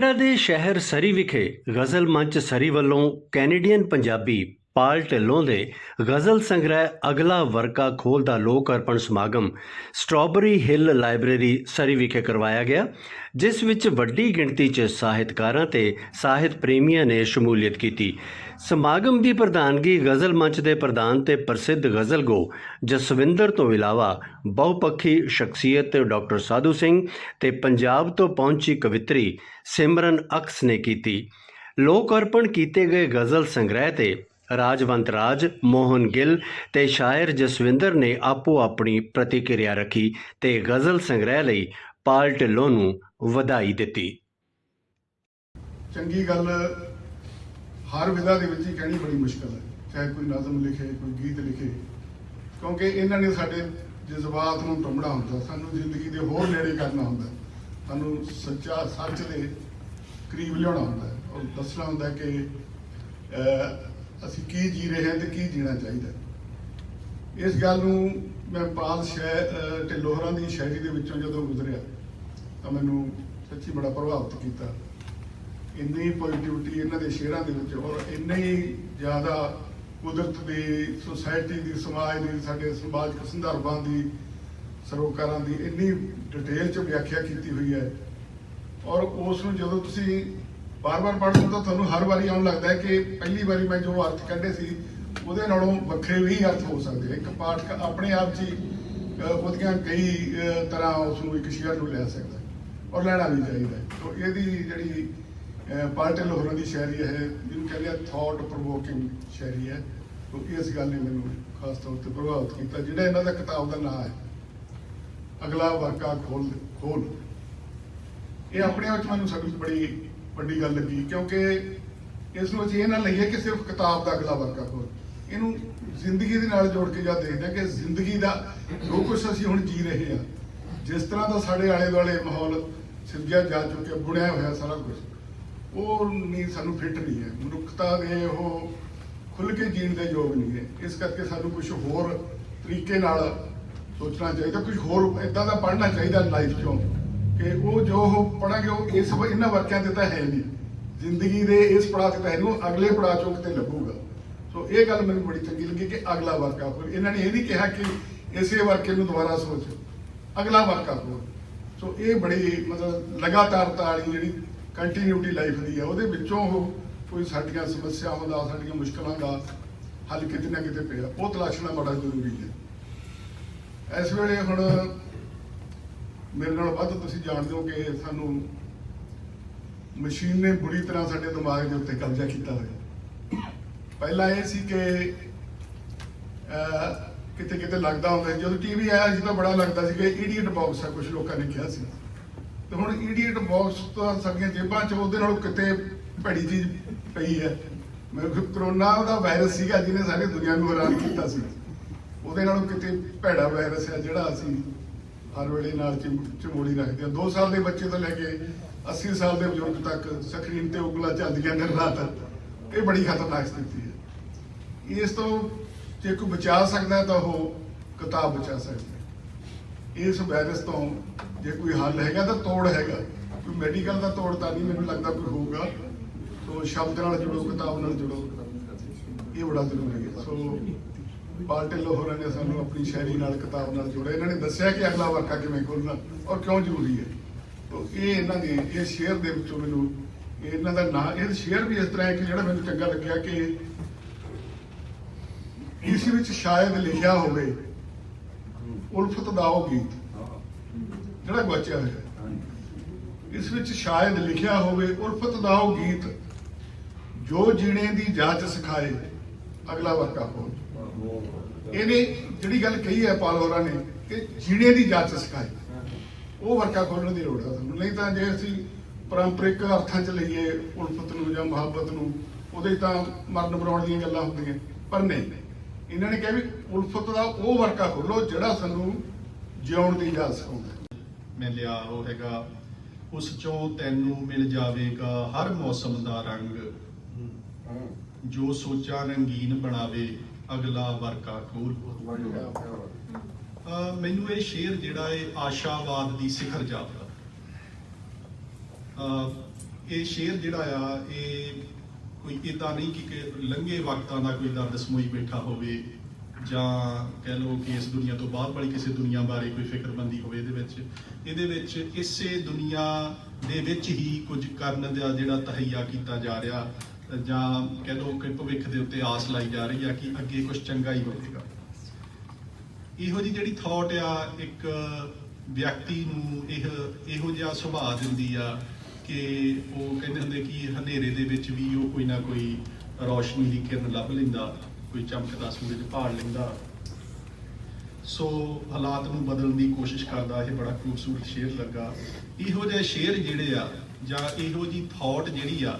Canada ਦੇ ਸ਼ਹਿਰ ਸਰੀ ਵਿਖੇ ਗਜ਼ਲ ਮੰਚ ਸਰੀ ਵੱਲੋਂ ਕੈਨੇਡੀਅਨ ਪੰਜਾਬੀ ਪਾਲ ਢਿੱਲੋਂ ਦੇ ਗਜ਼ਲ ਸੰਗ੍ਰਹਿ ਅਗਲਾ ਵਰਕਾ ਖੋਲ ਦਾ ਲੋਕ ਅਰਪਣ ਸਮਾਗਮ ਸਟ੍ਰਾਬੇਰੀ ਹਿੱਲ ਲਾਇਬ੍ਰੇਰੀ ਸਰੀ ਵਿਖੇ ਕਰਵਾਇਆ ਗਿਆ, ਜਿਸ ਵਿੱਚ ਵੱਡੀ ਗਿਣਤੀ 'ਚ ਸਾਹਿਤਕਾਰਾਂ ਤੇ ਸਾਹਿਤ ਪ੍ਰੇਮੀਆਂ ਨੇ ਸ਼ਮੂਲੀਅਤ ਕੀਤੀ। ਸਮਾਗਮ ਦੀ ਪ੍ਰਧਾਨਗੀ ਗਜ਼ਲ ਮੰਚ ਦੇ ਪ੍ਰਧਾਨ ਤੇ ਪ੍ਰਸਿੱਧ ਗਜ਼ਲਗੋ ਜਸਵਿੰਦਰ ਤੋਂ ਇਲਾਵਾ ਬਹੁਪੱਖੀ ਸ਼ਖਸੀਅਤ ਡਾਕਟਰ ਸਾਧੂ ਸਿੰਘ ਤੇ ਪੰਜਾਬ ਤੋਂ ਪਹੁੰਚੀ ਕਵਿਤਰੀ ਸਿਮਰਨ ਅਕਸ ਨੇ ਕੀਤੀ। ਲੋਕ ਅਰਪਣ ਕੀਤੇ ਗਏ ਗਜ਼ਲ ਸੰਗ੍ਰਹਿ ਤੇ ਰਾਜਵੰਤ ਰਾਜ, ਮੋਹਨ ਗਿੱਲ ਤੇ ਸ਼ਾਇਰ ਜਸਵਿੰਦਰ ਨੇ ਆਪੋ ਆਪਣੀ ਪ੍ਰਤੀਕਿਰਿਆ ਰੱਖੀ ਤੇ ਗਜ਼ਲ ਸੰਗ੍ਰਹਿ ਲਈ ਪਾਲ ਢਿੱਲੋਂ ਨੂੰ ਵਧਾਈ ਦਿੱਤੀ। ਚੰਗੀ ਗੱਲ ਹਰ ਵਿਧਾ ਦੇ ਵਿੱਚ ਹੀ ਕਹਿਣੀ ਬੜੀ ਮੁਸ਼ਕਲ ਹੈ, ਚਾਹੇ ਕੋਈ ਨਜ਼ਮ ਲਿਖੇ, ਕੋਈ ਗੀਤ ਲਿਖੇ। ਕਿਉਂਕਿ ਇਹਨਾਂ ਨੇ ਸਾਡੇ ਜਜ਼ਬਾਤ ਨੂੰ ਟੁੰਬੜਾ ਹੁੰਦਾ, ਸਾਨੂੰ ਜ਼ਿੰਦਗੀ ਦੇ ਹੋਰ ਨੇੜੇ ਕਰਨਾ ਹੁੰਦਾ। ਸਾਨੂੰ ਸੱਚਾ ਸੱਚ ਦੇ ਕਰੀਬ ਲਿਆਉਣਾ ਹੁੰਦਾ। ਔਰ ਦੱਸਣਾ ਹੁੰਦਾ ਕਿ ਅਸੀਂ ਕੀ ਜੀ ਰਹੇ ਹਾਂ ਤੇ ਕੀ ਜੀਣਾ ਚਾਹੀਦਾ ਇਸ ਗੱਲ ਨੂੰ ਮੈਂ ਪਾਲ ਸ਼ੈ ਅਹ, ਢਿੱਲੋਂ ਦੀ ਸ਼ਾਇਰੀ ਦੇ ਵਿੱਚੋਂ ਜਦੋਂ ਗੁਜ਼ਰਿਆ ਤਾਂ ਮੈਨੂੰ ਸੱਚੀ ਬੜਾ ਪ੍ਰਭਾਵਿਤ ਕੀਤਾ। ਇੰਨੀ ਪੋਜ਼ਿਟਿਵਿਟੀ ਇਹਨਾਂ ਦੇ ਸ਼ੇਰਾਂ ਦੇ ਵਿੱਚ ਔਰ ਇੰਨੀ ਜ਼ਿਆਦਾ ਕੁਦਰਤ ਦੀ ਸੁਸਾਇਟੀ ਦੀ ਸਮਾਜ ਦੀ ਸਾਡੇ ਸਮਾਜਿਕ ਸੰਦਰਭਾਂ ਦੀ ਸਰੋਕਾਰਾਂ ਦੀ ਇੰਨੀ ਡਿਟੇਲ ਚ ਵਿਆਖਿਆ ਕੀਤੀ ਹੋਈ ਹੈ। ਔਰ ਉਸ ਨੂੰ ਜਦੋਂ ਤੁਸੀਂ ਬਾਰ-ਬਾਰ ਪੜ੍ਹਦੇ ਹੋ ਤਾਂ ਤੁਹਾਨੂੰ ਹਰ ਵਾਰੀ ਆਉਣ ਲੱਗਦਾ ਹੈ ਕਿ ਪਹਿਲੀ ਵਾਰੀ ਮੈਂ ਜੋ ਅਰਥ ਕੱਢੇ ਸੀ, ਉਹਦੇ ਨਾਲੋਂ ਵੱਖਰੇ ਵੀ ਅਰਥ ਹੋ ਸਕਦੇ ਇੱਕ ਪਾਠਕ ਆਪਣੇ ਆਪ 'ਚ ਹੀ ਉਹਦੀਆਂ ਕਈ ਤਰ੍ਹਾਂ ਉਸ ਨੂੰ ਇੱਕ ਸ਼ੇਅਰ ਨੂੰ ਲੈ ਸਕਦਾ ਔਰ ਲੈਣਾ ਵੀ ਚਾਹੀਦਾ ਹੈ। ਇਹਦੀ ਜਿਹੜੀ ਪਾਰਟਲ ਹੋਰਾਂ ਦੀ ਸ਼ਾਇਰੀ ਹੈ, ਜਿਹਨੂੰ ਕਹਿੰਦੇ ਆ ਥਾਟ ਪ੍ਰੋਵੋਕਿੰਗ ਸ਼ਾਇਰੀ ਹੈ, ਤੋ ਇਸ ਗੱਲ ਨੇ ਮੈਨੂੰ ਖਾਸ ਤੌਰ ਤੇ ਪ੍ਰਭਾਵਿਤ ਕੀਤਾ, ਜਿਹੜਾ ਇਹਨਾਂ ਦਾ ਕਿਤਾਬ ਦਾ ਨਾਮ ਹੈ, ਅਗਲਾ ਵਰਕਾ ਖੋਲ ਖੋਲ। ਇਹ ਆਪਣੇ ਆਪ 'ਚ ਮੈਨੂੰ ਸਭ ਤੋਂ ਬੜੀ ਵੱਡੀ ਗੱਲ ਲੱਗੀ, ਕਿਉਂਕਿ ਇਸ ਨੂੰ ਅਸੀਂ ਇਹ ਨਾ ਲਈਏ ਕਿ ਸਿਰਫ ਕਿਤਾਬ ਦਾ ਅਗਲਾ ਵਰਕਾ ਖੋਲ ਇਹਨੂੰ ਜ਼ਿੰਦਗੀ ਦੇ ਨਾਲ ਜੋੜ ਕੇ ਜਦ ਦੇਖਦੇ ਕਿ ਜ਼ਿੰਦਗੀ ਦਾ ਜੋ ਕੁਝ ਅਸੀਂ ਹੁਣ ਜੀ ਰਹੇ ਹਾਂ, ਜਿਸ ਤਰ੍ਹਾਂ ਦਾ ਸਾਡੇ ਆਲੇ ਦੁਆਲੇ ਮਾਹੌਲ ਸਿਰਜਿਆ ਜਾ ਚੁੱਕਿਆ, ਬੁਣਿਆ ਹੋਇਆ ਸਾਰਾ ਕੁਝ ਉਹ ਨਹੀਂ, ਸਾਨੂੰ ਫਿੱਟ ਨਹੀਂ ਹੈ। ਮਨੁੱਖਤਾ ਦੇ ਉਹ ਖੁੱਲ ਕੇ ਜੀਣ ਦੇ ਯੋਗ ਨਹੀਂ ਹੈ। ਇਸ ਕਰਕੇ ਸਾਨੂੰ ਕੁਝ ਹੋਰ ਤਰੀਕੇ ਨਾਲ ਸੋਚਣਾ ਚਾਹੀਦਾ ਕੁਝ ਹੋਰ ਇਦਾਂ ਦਾ ਪੜ੍ਹਨਾ ਚਾਹੀਦਾ ਲਾਈਫ ਚੋਂ। ਕਿ ਉਹ ਜੋ ਉਹ ਪੜਾਂਗੇ ਉਹ ਇਸ ਇਹਨਾਂ ਵਰਕਿਆਂ ਤੇ ਤਾਂ ਹੈ ਨਹੀਂ। ਜ਼ਿੰਦਗੀ ਦੇ ਇਸ ਪੜਾਅ ਤੇ ਤਾਂ ਨਹੀਂ, ਉਹ ਅਗਲੇ ਪੜਾਅ ਚੋਂ ਕਿਤੇ ਲੱਗੂਗਾ ਸੋ ਇਹ ਗੱਲ ਮੈਨੂੰ ਬੜੀ ਚੰਗੀ ਲੱਗੀ ਕਿ ਅਗਲਾ ਵਰਕਾ ਹੋਰ। ਇਹਨਾਂ ਨੇ ਇਹ ਨਹੀਂ ਕਿਹਾ ਕਿ ਇਸੇ ਵਰਕੇ ਨੂੰ ਦੁਬਾਰਾ ਸੋਚ। ਅਗਲਾ ਵਰਕਾ ਹੋਰ। ਸੋ ਇਹ ਬੜੀ ਮਤਲਬ ਲਗਾਤਾਰਤਾ ਵਾਲੀ ਜਿਹੜੀ ਕੰਟੀਨਿਊਟੀ ਲਾਈਫ ਦੀ ਹੈ ਉਹਦੇ ਵਿੱਚੋਂ ਉਹ ਕੋਈ ਸਾਡੀਆਂ ਸਮੱਸਿਆਵਾਂ ਦਾ, ਸਾਡੀਆਂ ਮੁਸ਼ਕਲਾਂ ਦਾ ਹੱਲ ਕਿਤੇ ਨਾ ਕਿਤੇ ਪਿਆ। ਉਹ ਤਲਾਸ਼ਣਾ ਬੜਾ ਜ਼ਰੂਰੀ ਹੈ। ਇਸ ਵੇਲੇ ਹੁਣ ਮੇਰੇ ਨਾਲ ਵੱਧ ਤੁਸੀਂ ਜਾਣਦੇ ਹੋ ਕਿ ਸਾਨੂੰ ਮਸ਼ੀਨ ਨੇ ਬੁਰੀ ਤਰ੍ਹਾਂ ਸਾਡੇ ਦਿਮਾਗ ਦੇ ਉੱਤੇ ਕਬਜ਼ਾ ਕੀਤਾ ਹੋਇਆ। ਪਹਿਲਾਂ ਇਹ ਸੀ ਕਿ ਕਿਤੇ ਕਿਤੇ ਲੱਗਦਾ ਹੁੰਦਾ ਸੀ, ਜਦੋਂ ਟੀਵੀ ਆਇਆ ਸੀ ਤਾਂ ਬੜਾ ਲੱਗਦਾ ਸੀ ਕਿ ਇਡੀਅਟ ਬਾਕਸ ਆ ਕੁਝ ਲੋਕਾਂ ਨੇ ਕਿਹਾ ਸੀ। ਤੇ ਹੁਣ ਇਡੀਅਟ ਬਾਕਸ ਤਾਂ ਸਾਡੀਆਂ ਜੇਬਾਂ 'ਚ ਉਹਦੇ ਨਾਲੋਂ ਕਿਤੇ ਭੈੜੀ ਚੀਜ਼ ਪਈ ਹੈ। ਮੈਨੂੰ ਕਿਹਾ ਕਰੋਨਾ ਦਾ ਵਾਇਰਸ ਸੀਗਾ ਜਿਹਨੇ ਸਾਰੀ ਦੁਨੀਆ ਨੂੰ ਹੈਰਾਨ ਕੀਤਾ ਸੀ। ਉਹਦੇ ਨਾਲੋਂ ਕਿਤੇ ਭੈੜਾ ਵਾਇਰਸ ਹੈ ਜਿਹੜਾ ਅਸੀਂ ਹਰ ਵੇਲੇ ਨਾਲ ਚਿਮ- ਚਮੋੜੀ ਰੱਖਦੇ ਆ। 2 ਸਾਲ ਦੇ ਬੱਚੇ ਤੋਂ ਲੈ ਕੇ 80 ਸਾਲ ਦੇ ਬਜ਼ੁਰਗ ਤੱਕ ਸਕਰੀਨ ਤੇ ਉਗਲਾ ਚੱਲਦੀਆਂ ਨੇ ਰਾਤ। ਇਹ ਬੜੀ ਖਤਰਨਾਕ ਸਥਿਤੀ ਹੈ। ਇਸ ਤੋਂ ਜੇ ਕੋਈ ਬਚਾ ਸਕਦਾ ਤਾਂ ਉਹ ਕਿਤਾਬ ਬਚਾ ਸਕਦਾ ਇਸ ਵਾਇਰਸ ਤੋਂ ਜੇ ਕੋਈ ਹੱਲ ਹੈਗਾ ਤਾਂ ਤੋੜ ਹੈਗਾ। ਕੋਈ ਮੈਡੀਕਲ ਦਾ ਤੋੜ ਤਾਂ ਨਹੀਂ, ਮੈਨੂੰ ਲੱਗਦਾ ਕੋਈ ਹੋਊਗਾ। ਸੋ ਸ਼ਬਦ ਨਾਲ ਜੁੜੋ, ਕਿਤਾਬ ਨਾਲ ਜੁੜੋ। ਇਹ ਬੜਾ ਜ਼ਰੂਰੀ ਹੈ। ਸੋ ਪਾਲਟੇ ਹੋਰਾਂ ਨੇ ਸਾਨੂੰ ਆਪਣੀ ਸ਼ਾਇਰੀ ਨਾਲ, ਕਿਤਾਬ ਨਾਲ ਜੋੜਿਆ। ਇਹਨਾਂ ਨੇ ਦੱਸਿਆ ਕਿ ਅਗਲਾ ਵਰਕਾ ਕਿਵੇਂ ਖੋਲਣਾ ਔਰ ਕਿਉਂ ਜ਼ਰੂਰੀ ਹੈ। ਤੋ ਇਹ ਇਹਨਾਂ ਦੇ, ਇਹ ਸ਼ੇਅਰ ਦੇ ਵਿੱਚੋਂ ਮੈਨੂੰ, ਇਹ ਇਹਨਾਂ ਦਾ ਨਾਂ, ਇਹ ਸ਼ੇਅਰ ਵੀ ਇਸ ਤਰ੍ਹਾਂ ਹੈ ਕਿ ਜਿਹੜਾ ਮੈਨੂੰ ਚੰਗਾ ਲੱਗਿਆ ਕਿ ਇਸ ਵਿੱਚ ਸ਼ਾਇਦ ਲਿਖਿਆ ਹੋਵੇ, ਉਲਫਤ ਦਾ ਉਹ ਗੀਤ, ਜਿਹੜਾ ਗਵਾਚਿਆ ਹੋਇਆ ਇਸ ਵਿੱਚ ਸ਼ਾਇਦ ਲਿਖਿਆ ਹੋਵੇ, ਉਲਫਤ ਦਾ ਉਹ ਗੀਤ, ਜੋ ਜੀਣੇ ਦੀ ਜਾਚ ਸਿਖਾਏ, ਅਗਲਾ ਵਰਕਾ ਹੋ ਇਹਨੇ ਜਿਹੜੀ ਗੱਲ ਕਹੀ ਹੈ ਪਾਲ ਹੋਰਾਂ ਨੇ ਕਿ ਜੀਣੇ ਦੀ ਜਾਂਚ ਸਿਖਾਏ ਉਹ ਵਰਕਾ ਖੋਲਣ ਦੀ ਲੋੜ ਹੈ ਸਾਨੂੰ। ਨਹੀਂ ਤਾਂ ਜੇ ਅਸੀਂ ਪਰੰਪਰਿਕ ਅਰਥਾਂ 'ਚ ਲਈਏ ਉਲਫਤ ਨੂੰ ਜਾਂ ਮੁਹੱਬਤ ਨੂੰ ਉਹਦੇ ਤਾਂ ਮਰਨ ਮਰਾਉਣ ਦੀਆਂ ਗੱਲਾਂ ਹੁੰਦੀਆਂ। ਪਰ ਨਹੀਂ। ਇਹਨਾਂ ਨੇ ਕਿਹਾ ਵੀ ਉਲਫਤ ਦਾ ਉਹ ਵਰਕਾ ਖੋਲੋ ਜਿਹੜਾ ਸਾਨੂੰ ਜਿਉਣ ਦੀ ਜਾਂਚ ਸਿਖਾਉਂਦਾ ਮੈਂ ਲਿਆ ਉਹ ਹੈਗਾ ਉਸ ਚੋਂ ਤੈਨੂੰ ਮਿਲ ਜਾਵੇਗਾ ਹਰ ਮੌਸਮ ਦਾ ਰੰਗ। ਜੋ ਸੋਚਾਂ ਰੰਗੀਨ ਬਣਾਵੇ ਅਗਲਾ ਵਰਕਾ ਖੋਲ। ਮੈਨੂੰ ਇਹ ਸ਼ੇਰ ਜਿਹੜਾ ਇਹ ਆਸ਼ਾਵਾਦ ਦੀ ਸਿਖਰ ਜਾਪਦਾ ਇਹ ਸ਼ੇਰ ਜਿਹੜਾ ਆ, ਇਹ ਕੋਈ ਇਦਾਂ ਨਹੀਂ ਕਿ ਲੰਘੇ ਵਕਤਾਂ ਦਾ ਕੋਈ ਦਰਦ ਸਮੋਈ ਬੈਠਾ ਹੋਵੇ ਜਾਂ ਕਹਿ ਲਓ ਕਿ ਇਸ ਦੁਨੀਆ ਤੋਂ ਬਾਹਰ ਵਾਲੀ ਕਿਸੇ ਦੁਨੀਆ ਬਾਰੇ ਕੋਈ ਫਿਕਰਬੰਦੀ ਹੋਵੇ ਇਹਦੇ ਵਿੱਚ। ਇਹਦੇ ਵਿੱਚ ਇਸੇ ਦੁਨੀਆ ਦੇ ਵਿੱਚ ਹੀ ਕੁਝ ਕਰਨ ਦਾ ਜਿਹੜਾ ਤਹਈਆ ਕੀਤਾ ਜਾ ਰਿਹਾ। ਜਾਂ ਕਹਿ ਲਓ ਕਿ ਭਵਿੱਖ ਦੇ ਉੱਤੇ ਆਸ ਲਾਈ ਜਾ ਰਹੀ ਆ ਕਿ ਅੱਗੇ ਕੁਝ ਚੰਗਾ ਹੀ ਹੋਵੇਗਾ। ਇਹੋ ਜੀ ਜਿਹੜੀ ਥਾਟ ਆ, ਇੱਕ ਵਿਅਕਤੀ ਨੂੰ ਇਹ, ਇਹੋ ਜਿਹਾ ਸੁਭਾਅ ਦਿੰਦੀ ਆ ਕਿ ਉਹ ਕਹਿੰਦੇ ਹੁੰਦੇ ਕਿ ਹਨੇਰੇ ਦੇ ਵਿੱਚ ਵੀ ਉਹ ਕੋਈ ਨਾ ਕੋਈ ਰੌਸ਼ਨੀ ਦੀ ਕਿਰਨ ਲੱਭ ਲੈਂਦਾ, ਕੋਈ ਚਮਕਦਾ ਸੂਰਜ ਭਾਲ ਲੈਂਦਾ। ਸੋ ਹਾਲਾਤ ਨੂੰ ਬਦਲਣ ਦੀ ਕੋਸ਼ਿਸ਼ ਕਰਦਾ, ਇਹ ਬੜਾ ਖੂਬਸੂਰਤ ਸ਼ੇਰ ਲੱਗਾ। ਇਹੋ ਜਿਹੇ ਸ਼ੇਰ ਜਿਹੜੇ ਆ ਜਾਂ ਇਹੋ ਜੀ ਥਾਟ ਜਿਹੜੀ ਆ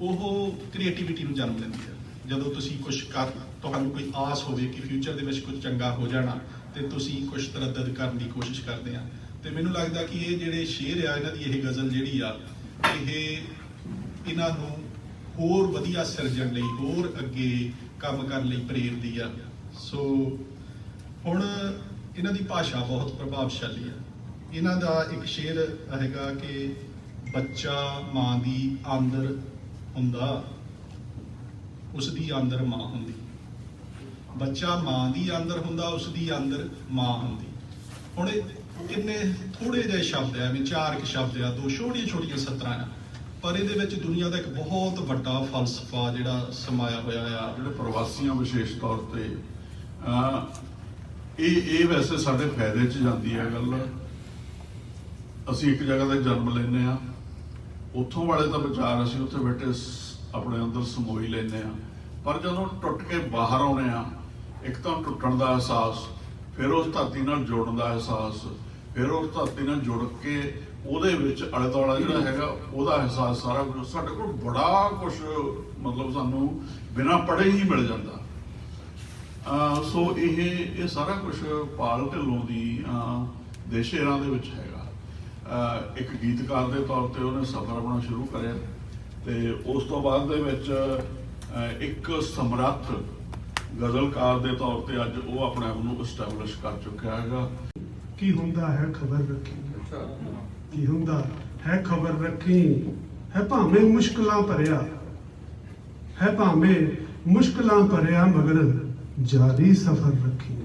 ਉਹ ਕ੍ਰੀਏਟੀਵਿਟੀ ਨੂੰ ਜਨਮ ਦਿੰਦੀ ਆ ਜਦੋਂ ਤੁਸੀਂ ਕੁਝ ਕਰ ਤੁਹਾਨੂੰ ਕੋਈ ਆਸ ਹੋਵੇ ਕਿ ਫਿਊਚਰ ਦੇ ਵਿੱਚ ਕੁਝ ਚੰਗਾ ਹੋ ਜਾਣਾ, ਤੇ ਤੁਸੀਂ ਕੁਝ ਤਰੱਦਦ ਕਰਨ ਦੀ ਕੋਸ਼ਿਸ਼ ਕਰਦੇ ਆ। ਤੇ ਮੈਨੂੰ ਲੱਗਦਾ ਕਿ ਇਹ ਜਿਹੜੇ ਸ਼ੇਰ ਆ, ਇਹਨਾਂ ਦੀ ਇਹ ਗਜ਼ਲ ਜਿਹੜੀ ਆ, ਇਹ ਇਹਨਾਂ ਨੂੰ ਹੋਰ ਵਧੀਆ ਸਿਰਜਣ ਲਈ, ਹੋਰ ਅੱਗੇ ਕੰਮ ਕਰਨ ਲਈ ਪ੍ਰੇਰਦੀ ਆ। ਸੋ ਹੁਣ ਇਹਨਾਂ ਦੀ ਭਾਸ਼ਾ ਬਹੁਤ ਪ੍ਰਭਾਵਸ਼ਾਲੀ ਆ। ਇਹਨਾਂ ਦਾ ਇੱਕ ਸ਼ੇਰ ਹੈਗਾ ਕਿ ਬੱਚਾ ਮਾਂ ਦੀ ਆਂਦਰ ਹੁੰਦਾ। ਉਸ ਦੀ ਆਂਦਰ ਮਾਂ ਹੁੰਦੀ। ਬੱਚਾ ਮਾਂ ਦੀ ਆਂਦਰ ਹੁੰਦਾ ਉਸ ਦੀ ਆਂਦਰ ਮਾਂ ਹੁੰਦੀ। ਹੁਣ ਇਹ ਕਿੰਨੇ ਥੋੜੇ ਜਿਹੇ ਸ਼ਬਦ ਆ ਐਵੇਂ ਚਾਰ ਕੁ ਸ਼ਬਦ ਆ ਦੋ ਛੋਟੀਆਂ ਛੋਟੀਆਂ ਸਤਰਾਂ ਆ। ਪਰ ਇਹਦੇ ਵਿੱਚ ਦੁਨੀਆ ਦਾ ਇੱਕ ਬਹੁਤ ਵੱਡਾ ਫਲਸਫਾ ਜਿਹੜਾ ਸਮਾਇਆ ਹੋਇਆ ਆ। ਜਿਹੜੇ ਪ੍ਰਵਾਸੀਆਂ ਵਿਸ਼ੇਸ਼ ਤੌਰ ਤੇ ਅਹ, ਇਹ ਇਹ ਵੈਸੇ ਸਾਡੇ ਫਾਇਦੇ 'ਚ ਜਾਂਦੀ ਹੈ ਗੱਲ। ਅਸੀਂ ਇੱਕ ਜਗ੍ਹਾ ਤੇ ਜਨਮ ਲੈਂਦੇ ਆ ਉੱਥੋਂ ਵਾਲੇ ਤਾਂ ਵਿਚਾਰ ਅਸੀਂ ਉੱਥੇ ਬੈਠੇ ਆਪਣੇ ਅੰਦਰ ਸਮੋਈ ਲੈਂਦੇ ਆ ਪਰ ਜਦੋਂ ਟੁੱਟ ਕੇ ਬਾਹਰ ਆਉਨੇ ਆ ਇੱਕ ਤਾਂ ਟੁੱਟਣ ਦਾ ਅਹਿਸਾਸ ਫਿਰ ਉਸ ਧਰਤੀ ਨਾਲ ਜੁੜਨ ਦਾ ਅਹਿਸਾਸ ਫਿਰ ਉਸ ਧਰਤੀ ਨਾਲ ਜੁੜ ਕੇ ਉਹਦੇ ਵਿੱਚ ਅਲੇ ਦੁਆਲਾ ਜਿਹੜਾ ਹੈਗਾ ਉਹਦਾ ਅਹਿਸਾਸ ਸਾਰਾ ਕੁਝ ਸਾਡੇ ਕੋਲ ਬੜਾ ਕੁਝ ਮਤਲਬ ਸਾਨੂੰ ਬਿਨਾਂ ਪੜ੍ਹੇ ਹੀ ਮਿਲ ਜਾਂਦਾ। ਸੋ ਇਹ ਇਹ ਸਾਰਾ ਕੁਝ ਪਾਲ ਢਿੱਲੋਂ ਦੀ ਅਹ, ਦੇ ਵਿੱਚ ਹੈਗਾ। ਇੱਕ ਗੀਤਕਾਰ ਦੇ ਤੌਰ ਤੇ ਉਹਨੇ ਸਫ਼ਰ ਆਪਣਾ ਸ਼ੁਰੂ ਕਰਿਆ ਤੇ ਉਸ ਤੋਂ ਬਾਅਦ ਦੇ ਵਿੱਚ ਇੱਕ ਸਮਰੱਥ ਗਜ਼ਲਕਾਰ ਦੇ ਤੌਰ ਤੇ ਅੱਜ ਉਹ ਆਪਣੇ ਆਪ ਨੂੰ ਐਸਟੈਬਲਿਸ਼ ਕਰ ਚੁੱਕਿਆ ਹੈਗਾ। ਕੀ ਹੁੰਦਾ ਹੈ ਖਬਰ ਰੱਖੀ? ਕੀ ਹੁੰਦਾ ਹੈ ਖਬਰ ਰੱਖੀ? ਹੈ ਭਾਵੇਂ ਮੁਸ਼ਕਲਾਂ ਭਰਿਆ। ਹੈ ਭਾਵੇਂ ਮੁਸ਼ਕਲਾਂ ਭਰਿਆ ਮਗਰ ਜਾਰੀ ਸਫ਼ਰ ਰੱਖੀ।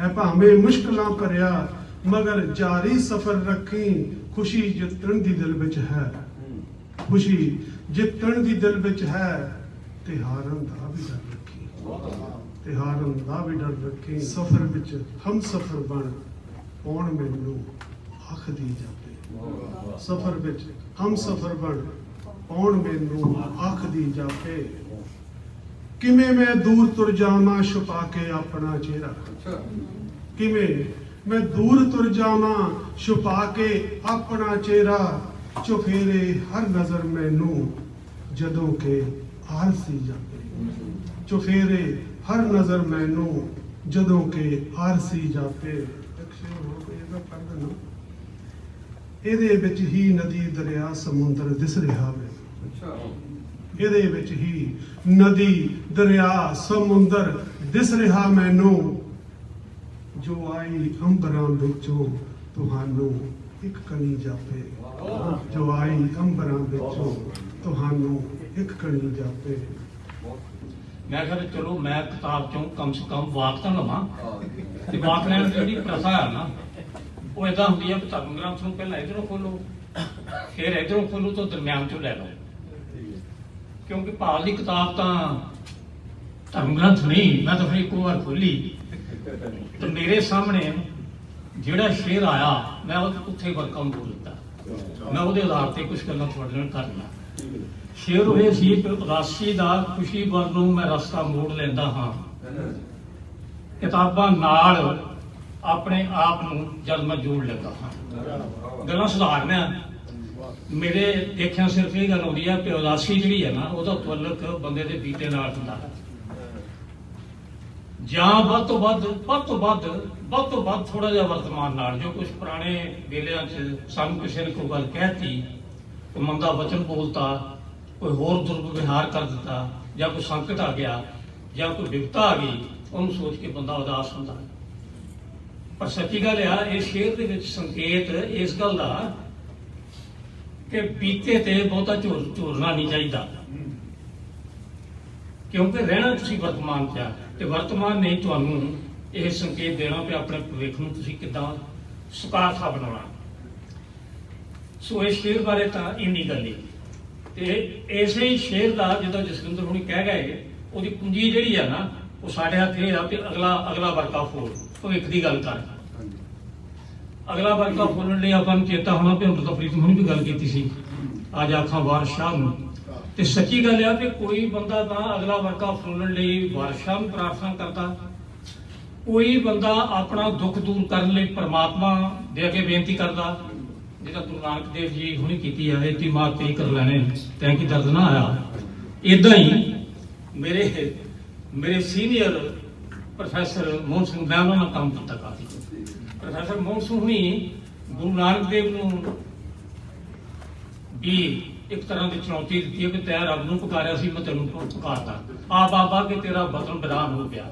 ਹੈ ਭਾਵੇਂ ਮੁਸ਼ਕਲਾਂ ਭਰਿਆ ਮਗਰ ਜਾਰੀ ਸਫ਼ਰ ਰੱਖੀ, ਖੁਸ਼ੀ ਜਿੱਤਣ ਦੀ ਦਿਲ ਵਿੱਚ ਹੈ। ਖੁਸ਼ੀ ਜਿੱਤਣ ਦੀ ਦਿਲ ਵਿੱਚ ਹੈ ਤੇ ਹਾਰਨ ਦਾ ਵੀ ਡਰ ਰੱਖੀ। ਤੇ ਹਾਰਨ ਦਾ ਵੀ ਡਰ ਰੱਖੀ। ਸਫ਼ਰ ਵਿੱਚ ਹਮ ਸਫ਼ਰ ਬਣ ਪੌਣ ਮੈਨੂੰ ਆਖਦੀ ਜਾਪੇ ਸਫ਼ਰ ਵਿੱਚ ਹਮ ਸਫ਼ਰ ਬਣ ਪੌਣ ਮੈਨੂੰ ਆਖਦੀ ਜਾਪੇ ਕਿਵੇਂ ਮੈਂ ਦੂਰ ਤੁਰ ਜਾਵਾਂ, ਛੁਪਾ ਕੇ ਆਪਣਾ ਚਿਹਰਾ? ਕਿਵੇਂ ਮੈਂ ਦੂਰ ਤੁਰ ਜਾਵਾਂ ਛੁਪਾ ਕੇ ਆਪਣਾ ਚਿਹਰਾ ਚੁਫੇਰੇ ਹਰ ਨਜ਼ਰ ਮੈਨੂੰ ਜਦੋਂ ਕਿ ਆਲਸੀ ਜਾਂਦੇ। ਚੁਫੇਰੇ ਹਰ ਨਜ਼ਰ ਮੈਨੂੰ ਜਦੋਂ ਕਿ ਆਰਸੀ ਜਾਪੇ ਹੋ ਇਹਦਾ ਵਿੱਚ ਹੀ ਨਦੀ ਦਰਿਆ ਸਮੁੰਦਰ ਦਿਸ ਰਿਹਾ ਵੇ। ਇਹਦੇ ਵਿੱਚ ਹੀ ਨਦੀ ਦਰਿਆ ਸਮੁੰਦਰ ਦਿਸ ਰਿਹਾ ਮੈਨੂੰ। ਜੋ ਆਈ ਅੰਬਰਾਂ ਵਿੱਚੋਂ, ਤੁਹਾਨੂੰ ਇੱਕ ਕਣੀ ਜਾਪੇ। ਜੋ ਆਈ ਅੰਬਰਾਂ ਵਿੱਚੋਂ, ਤੁਹਾਨੂੰ ਇੱਕ ਕਣੀ ਜਾਪੇ। ਮੈਂ ਕਿਹਾ ਵੀ ਚਲੋ, ਮੈਂ ਕਿਤਾਬ ਚੋਂ ਕਮ ਸੇ ਕਮ ਵਾਕ ਤਾਂ ਲਵਾਂ। ਤੇ ਵਾਕ ਲੈਣ ਦੀ ਜਿਹੜੀ ਪ੍ਰਥਾ ਹੈ ਨਾ, ਉਹ ਇਦਾਂ ਹੁੰਦੀ ਹੈ ਕਿ ਧਰਮ ਗ੍ਰੰਥ ਨੂੰ ਪਹਿਲਾਂ ਇਧਰੋਂ ਖੋਲੋ, ਫਿਰ ਇਧਰੋਂ ਖੋਲੋ ਤਾਂ ਦਰਮਿਆਨ ਚੋਂ ਲੈ ਲਓ। ਕਿਉਂਕਿ ਭਾਲ ਦੀ ਕਿਤਾਬ ਤਾਂ ਧਰਮ ਗ੍ਰੰਥ ਨਹੀਂ, ਮੈਂ ਤਾਂ ਫਿਰ ਇੱਕੋ ਵਾਰ ਖੋਲੀ। ਤੇ ਮੇਰੇ ਸਾਹਮਣੇ ਜਿਹੜਾ ਸ਼ੇਰ ਆਇਆ, ਮੈਂ ਉੱਥੇ ਵਰਕਮ ਬੋਲ ਦਿੱਤਾ। ਮੈਂ ਉਹਦੇ ਆਧਾਰ ਤੇ ਕੁਝ ਗੱਲਾਂ ਤੁਹਾਡੇ ਨਾਲ ਕਰਨਾ ਸ਼ੇਰ ਹੋਏ ਸੀ ਕਿ ਦਾ ਖੁਸ਼ੀ ਵਰ ਨੂੰ ਮੈਂ ਰਸਤਾ ਮੋੜ ਲੈਂਦਾ ਹਾਂ। ਕਿਤਾਬਾਂ ਨਾਲ ਆਪਣੇ ਆਪ ਨੂੰ ਜਦ ਮੈਂ ਜੋੜ ਲੈਂਦਾ ਹਾਂ। ਗੱਲਾਂ ਸੁਧਾਰਨਾ ਮੇਰੇ ਦੇਖਿਆ ਸਿਰਫ ਇਹ ਗੱਲ ਆਉਂਦੀ ਹੈ ਕਿ ਉਦਾਸੀ ਜਿਹੜੀ ਹੈ ਨਾ, ਉਹਦਾ ਤੁਲਕ ਬੰਦੇ ਦੇ ਬੀਤੇ ਨਾਲ ਹੁੰਦਾ ਹੈ। ਜਾਂ ਵੱਧ ਤੋਂ ਵੱਧ ਵੱਧ ਤੋਂ ਵੱਧ ਵੱਧ ਤੋਂ ਵੱਧ ਥੋੜਾ ਜਿਹਾ ਵਰਤਮਾਨ ਨਾਲ। ਜੋ ਕੁਝ ਪੁਰਾਣੇ ਵੇਲਿਆਂ 'ਚ ਸਾਨੂੰ ਕਿਸੇ ਨੇ ਕੋਈ ਗੱਲ ਕਹਿਤੀ, ਕੋਈ ਮੰਦਾ ਵਚਨ ਬੋਲਤਾ, ਕੋਈ ਹੋਰ ਦੁਰਵਿਵਹਾਰ ਕਰ ਦਿੱਤਾ, ਜਾਂ ਕੋਈ ਸੰਕਟ ਆ ਗਿਆ, ਜਾਂ ਕੋਈ ਵਿਪਤਾ ਆ ਗਈ, ਉਹਨੂੰ ਸੋਚ ਕੇ ਬੰਦਾ ਉਦਾਸ ਹੁੰਦਾ ਹੈ। ਪਰ ਸੱਚੀ ਗੱਲ ਆ ਇਹ ਸ਼ੇਰ ਦੇ ਵਿੱਚ ਸੰਕੇਤ ਇਸ ਗੱਲ ਦਾ ਕਿ ਬੀਤੇ ਤੇ ਬਹੁਤਾ ਝੋਰ ਝੋਰਨਾ ਨਹੀਂ ਚਾਹੀਦਾ। ਕਿਉਂਕਿ ਰਹਿਣਾ ਤੁਸੀਂ ਵਰਤਮਾਨ 'ਚ ਆ। ਤੇ ਵਰਤਮਾਨ ਨੇ ਤੁਹਾਨੂੰ ਇਹ ਸੰਕੇਤ ਦੇਣਾ ਕਿ ਆਪਣੇ ਭਵਿੱਖ ਨੂੰ ਤੁਸੀਂ ਕਿੱਦਾਂ ਸੁਕਾਰਥਾ ਬਣਾਉਣਾ। ਸੋ ਇਸ ਸ਼ੇਰ ਬਾਰੇ ਤਾਂ ਇੰਨੀ ਗੱਲ ਹੀ ਤੇ ਇਸੇ ਹੀ ਸ਼ੇਰ ਦਾ ਜਦੋਂ ਜਸਵਿੰਦਰ ਹੁਣੀ ਕਹਿ ਗਏ ਉਹਦੀ ਪੂੰਜੀ ਜਿਹੜੀ ਆ ਨਾ ਉਹ ਸਾਡੇ ਹੱਥ ਇਹ ਆ ਕਿ ਅਗਲਾ ਅਗਲਾ ਵਰਕਾ ਫੋਲ ਭਵਿੱਖ ਦੀ ਗੱਲ ਕਰ। ਅਗਲਾ ਵਰਕਾ ਫੋਲਣ ਲਈ ਆਪਾਂ ਨੂੰ ਚੇਤਾ ਹੋਣਾ ਕਿ ਅੰਮ੍ਰਿਤਾ ਪ੍ਰੀਤਮ ਹੁਣੀ ਵੀ ਗੱਲ ਕੀਤੀ ਸੀ। ਅੱਜ ਆਖਾਂ ਵਾਰਿਸ ਸ਼ਾਹ ਨੂੰ। ਤੇ ਸੱਚੀ ਗੱਲ ਆ ਕਿ ਕੋਈ ਬੰਦਾ ਤਾਂ ਅਗਲਾ ਵਰਗਾ ਫੋਲਣ ਲਈ ਵਾਰਿਸ ਨੂੰ ਪ੍ਰਾਰਥਨਾ ਕਰਦਾ। ਕੋਈ ਬੰਦਾ ਆਪਣਾ ਦੁੱਖ ਦੂਰ ਕਰਨ ਲਈ ਪ੍ਰਮਾਤਮਾ ਦੇ ਅੱਗੇ ਬੇਨਤੀ ਕਰਦਾ। ਜਿਹੜਾ ਗੁਰੂ ਨਾਨਕ ਦੇਵ ਜੀ ਹੁਣੀ ਕੀਤੀ ਆ ਇਤੀ ਮਾਤ ਤੇ ਹੀ ਕਰ ਲੈਣੇ, ਤੈਂ ਕੀ ਦਰਦ ਨਾ ਆਇਆ? ਇਦਾਂ ਹੀ ਮੇਰੇ ਮੇਰੇ ਸੀਨੀਅਰ ਪ੍ਰੋਫੈਸਰ ਮੋਹਨ ਸਿੰਘ, ਮੈਂ ਉਹਨਾਂ ਨਾਲ ਕੰਮ ਕੀਤਾ ਕਾਫੀ। ਪ੍ਰੋਫੈਸਰ ਮੋਹਨ ਸਿੰਘ ਹੁਣੀ ਗੁਰੂ ਨਾਨਕ ਦੇਵ ਨੂੰ ਵੀ ਇੱਕ ਤਰ੍ਹਾਂ ਦੀ ਚੁਣੌਤੀ ਦਿੱਤੀ ਹੈ ਕਿ ਤੈਂ ਰੱਬ ਨੂੰ ਪੁਕਾਰਿਆ ਸੀ, ਮੈਂ ਤੈਨੂੰ ਪੁਕਾਰਦਾ। ਆ ਬਾਬਾ, ਕਿ ਤੇਰਾ ਵਤਨ ਬਿਰਾਨ ਹੋ ਗਿਆ।